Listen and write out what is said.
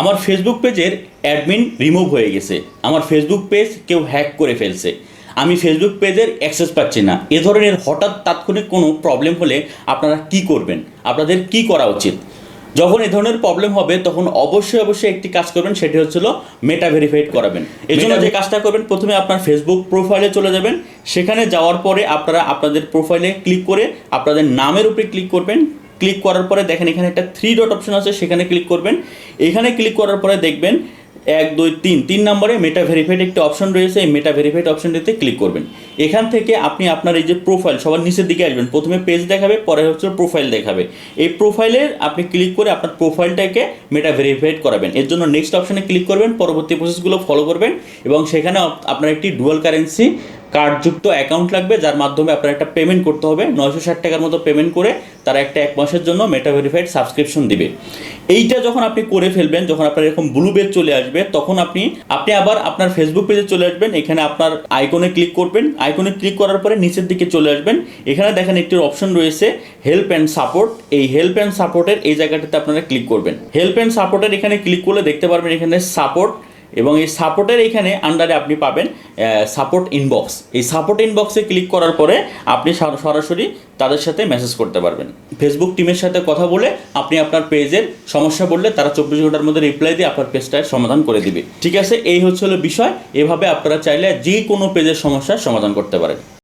আমার ফেসবুক পেজের admin remove হয়ে গেছে। আমার ফেসবুক পেজ কেউ হ্যাক করে ফেলছে। আমি ফেসবুক পেজের অ্যাক্সেস পাচ্ছি না। এ ধরনের হঠাৎ তাৎক্ষণিক কোনো প্রবলেম হলে আপনারা কি করবেন? আপনাদের কি করা উচিত? যখন এ ধরনের প্রবলেম হবে তখন অবশ্যই অবশ্যই একটি কাজ করবেন সেটি হচ্ছিল মেটা ভেরিফাইড করাবেন। এই জন্য যে কাজটা করবেন প্রথমে আপনার ফেসবুক প্রোফাইলে চলে যাবেন। সেখানে যাওয়ার পরে আপনারা আপনাদের প্রোফাইলে ক্লিক করে আপনাদের নামের উপরে ক্লিক করবেন। ক্লিক করার পরে দেখেন এখানে একটা থ্রি ডট অপশন আছে, সেখানে ক্লিক করবেন। এখানে ক্লিক করার পরে দেখবেন, এক, দুই, তিন তিন নম্বরে মেটা ভেরিফাইড একটি অপশন রয়েছে, এই মেটা ভেরিফাইড অপশনটিতে ক্লিক করবেন। এখান থেকে আপনি আপনার এই যে প্রোফাইল সবার নিচের দিকে আসবেন, প্রথমে পেজ দেখাবে, পরে হচ্ছে প্রোফাইল দেখাবে। এই প্রোফাইলের আপনি ক্লিক করে আপনার প্রোফাইলটাকে মেটা ভেরিফাইড করাবেন। এর জন্য নেক্সট অপশনে ক্লিক করবেন, পরবর্তী প্রসেসগুলো ফলো করবেন এবং সেখানে আপনার একটি ডুয়াল কারেন্সি কার্ডযুক্ত অ্যাকাউন্ট লাগবে, যার মাধ্যমে আপনার একটা পেমেন্ট করতে হবে। নয়শো ষাট টাকার মতো পেমেন্ট করে তারা একটা এক মাসের জন্য মেটা ভেরিফাইড সাবস্ক্রিপশন দিবে। এইটা যখন আপনি করে ফেলবেন, যখন আপনার এরকম ব্লু বেল চলে আসবে, তখন আপনি আপনি আবার আপনার ফেসবুক পেজে চলে আসবেন, এখানে আপনার আইকনে ক্লিক করবেন। আইকনে ক্লিক করার পরে নিচের দিকে চলে আসবেন। এখানে দেখেন একটি অপশন রয়েছে হেল্প অ্যান্ড সাপোর্ট এই হেল্প অ্যান্ড সাপোর্টের এই জায়গাটাতে আপনারা ক্লিক করবেন। হেল্প অ্যান্ড সাপোর্টের এখানে ক্লিক করলে দেখতে পারবেন এখানে সাপোর্ট এবং এই সাপোর্টের এখানে আন্ডারে আপনি পাবেন। সাপোর্ট ইনবক্স এই সাপোর্ট ইনবক্সে ক্লিক করার পরে আপনি সর- সরাসরি তাদের সাথে মেসেজ করতে পারবেন। ফেসবুক টিমের সাথে কথা বলে আপনি আপনার পেজের সমস্যা বললে তারা চব্বিশ ঘণ্টার মধ্যে রিপ্লাই দিয়ে আপনার পেজটার সমাধান করে দিবে। ঠিক আছে? এই হচ্ছে হলো বিষয়। এভাবে আপনারা চাইলে যে কোনো পেজের সমস্যার সমাধান করতে পারেন।